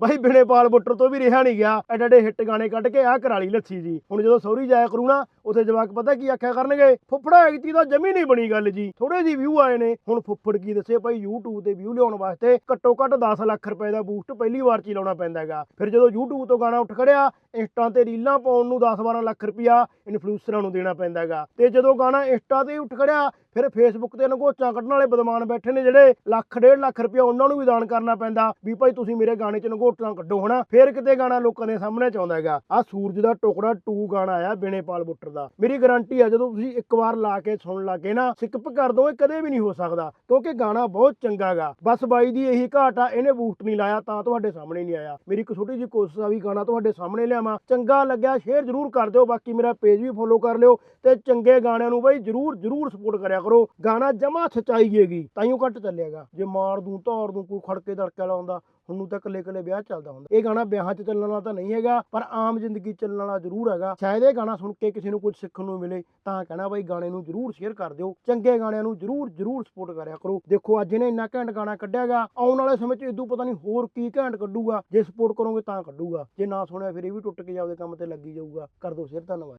ਬਾਈ ਬਿਨੇ ਪਾਲ ਬੁੱਟਰ ਤੋਂ ਵੀ ਰਿਹਾ ਨਹੀਂ ਗਿਆ। ਐਡੇ ਐਡੇ ਹਿੱਟ ਗਾਣੇ ਕੱਢ ਕੇ ਆਹ ਕਰਾਲੀ ਲੱਥੀ ਜੀ। ਹੁਣ ਜਦੋਂ ਸੌਰੀ ਜਾਇਆ ਕਰੂ ਨਾ ਉੱਥੇ ਜਵਾਕ ਪਤਾ ਕੀ ਆਖਿਆ ਕਰਨਗੇ? ਫੁੱਫੜਾ ਐਗਤੀ ਦਾ ਜਮੀ ਨਹੀਂ ਬਣੀ ਗੱਲ ਜੀ। ਥੋੜੇ ਜੀ ਵਿਊ ਆਏ ਨੇ। ਹੁਣ ਫੁੱਫੜ ਕੀ ਦੱਸੇ ਭਾਈ, YouTube ਤੇ ਵਿਊ ਲਿਆਉਣ ਵਾਸਤੇ ਘੱਟੋ ਘੱਟ 10 ਲੱਖ ਰੁਪਏ ਦਾ ਬੂਸਟ ਪਹਿਲੀ ਵਾਰ ਚ ਹੀ ਲਾਉਣਾ ਪੈਂਦਾ ਹੈਗਾ। ਫਿਰ ਜਦੋਂ YouTube ਤੋਂ ਗਾਣਾ ਉੱਠ ਖੜਿਆ, ਇੰਸਟਾ ਤੇ ਰੀਲਾਂ ਪਾਉਣ ਨੂੰ 10-12 ਲੱਖ ਰੁਪਇਆ ਇਨਫਲੂਐਂਸਰਾਂ ਨੂੰ ਦੇਣਾ ਪੈਂਦਾ ਹੈਗਾ। ਤੇ ਜਦੋਂ ਗਾਣਾ ਇੰਸਟਾ ਤੇ ਉੱਠ ਖੜਿਆ, ਫਿਰ ਫੇਸਬੁੱਕ ਤੇ ਨਗੋਚਾਂ ਕੱਢਣ ਵਾਲੇ ਬਦਮਾਨ ਬੈਠੇ ਨੇ ਜਿਹੜੇ ਲੱਖ, ਡੇਢ ਲੱਖ ਰੁਪਇਆ ਉਹਨਾਂ ਨੂੰ ਵੀ ਦਾਨ ਕਰਨਾ ਪੈਂਦਾ ਵੀ ਭਾਈ ਤੁਸੀਂ ਮੇਰੇ ਗਾਣੇ 'ਚ ਨਗੋਚਾਂ ਕੱਢੋ ਹਨਾ। ਫਿਰ ਕਿਤੇ ਗਾਣਾ ਲੋਕਾਂ ਦੇ ਸਾਹਮਣੇ ਚ ਆਉਂਦਾ ਹੈਗਾ। ਆ ਸੂਰਜ ਦਾ ਟੁਕੜਾ 2 ਗਾਣਾ ਆਇਆ ਬਿਨੇਪਾਲ ਬੁੱਟਰ ਦਾ ਮੇਰੀ ਗਾਰੰਟੀ ਆ, ਜਦੋਂ ਤੁਸੀਂ ਇੱਕ ਵਾਰ ਲਾ ਕੇ ਸੁਣ ਲੱਗੇ ਨਾ ਸਿਕਪ ਕਰ ਦੋ, ਇਹ ਕਦੇ ਵੀ ਨਹੀਂ ਹੋ ਸਕਦਾ, ਕਿਉਂਕਿ ਗਾਣਾ ਬਹੁਤ ਚੰਗਾ ਬਸ ਬਾਈ ਦੀ ਇਹੀ ਘਾਟ ਆ, ਇਹਨੇ ਬੂਸਟ ਨਹੀਂ ਲਾਇਆ, ਤਾਂ ਤੁਹਾਡੇ ਸਾਹਮਣੇ ਨਹੀਂ ਆਇਆ। ਮੇਰੀ ਇੱਕ ਛੋਟੀ ਜਿਹੀ ਕੋਸ਼ਿਸ਼ ਆ ਵੀ ਗਾਣਾ ਤੁਹਾਡੇ ਸਾਹਮਣੇ ਲਿਆਵਾਂ। ਚੰਗਾ ਲੱਗਿਆ ਸ਼ੇਅਰ ਜ਼ਰੂਰ ਕਰ ਦਿਓ, ਬਾਕੀ ਮੇਰਾ ਪੇਜ ਵੀ ਫੋਲੋ ਕਰ ਲਿਓ ਤੇ ਚੰਗੇ ਗਾਣਿਆਂ ਨੂੰ ਬਾਈ ਜ਼ਰੂਰ ਜ਼ਰੂਰ ਸਪੋਰਟ ਕਰਿਆ ਕਰੋ। ਗਾਣਾ ਜਮਾ ਸਚਾਈ ਹੈਗੀ। ਤਾਈਓ ਘੱਟ ਚੱਲੇਗਾ ਜੇ ਮਾਰ ਦੂੰ, ਧਾਰ ਦੂੰ, ਕੋਈ ਖੜਕੇ ਧੜਕਾ ਲਾਉਂਦਾ ਹੁਣ ਤਾਂ ਕੱਲੇ ਕੱਲੇ ਵਿਆਹ ਚੱਲਦਾ ਹੁੰਦਾ। ਇਹ ਗਾਣਾ ਵਿਆਹਾਂ 'ਚ ਚੱਲਣ ਵਾਲਾ ਤਾਂ ਨਹੀਂ ਹੈਗਾ, ਪਰ ਆਮ ਜ਼ਿੰਦਗੀ ਚੱਲਣ ਵਾਲਾ ਜ਼ਰੂਰ ਹੈਗਾ। ਸ਼ਾਇਦ ਇਹ ਗਾਣਾ ਸੁਣ ਕੇ ਕਿਸੇ ਨੂੰ ਕੁਝ ਸਿੱਖਣ ਨੂੰ ਮਿਲੇ, ਤਾਂ ਕਹਿਣਾ ਬਾਈ ਗਾਣੇ ਨੂੰ ਜ਼ਰੂਰ ਸ਼ੇਅਰ ਕਰ ਦਿਓ। ਚੰਗੇ ਗਾਣਿਆਂ ਨੂੰ ਜ਼ਰੂਰ ਜ਼ਰੂਰ ਸਪੋਰਟ ਕਰਿਆ ਕਰੋ। ਦੇਖੋ, ਅੱਜ ਇਹਨੇ ਇੰਨਾ ਘੈਂਟ ਗਾਣਾ ਕੱਢਿਆਗਾ ਆਉਣ ਵਾਲੇ ਸਮੇਂ 'ਚ ਇਦੋਂ ਪਤਾ ਨਹੀਂ ਹੋਰ ਕੀ ਘੈਂਟ ਕੱਢੂਗਾ। ਜੇ ਸਪੋਰਟ ਕਰੋਗੇ ਤਾਂ ਕੱਢੂਗਾ, ਜੇ ਨਾ ਸੁਣਿਆ ਫਿਰ ਇਹ ਵੀ ਟੁੱਟ ਕੇ ਜਾਓਦੇ ਕੰਮ ਤੇ ਲੱਗੀ ਜਾਊਗਾ। ਕਰ ਦਿਓ ਸ਼ੇਅਰ ਧੰਨਵਾਦ।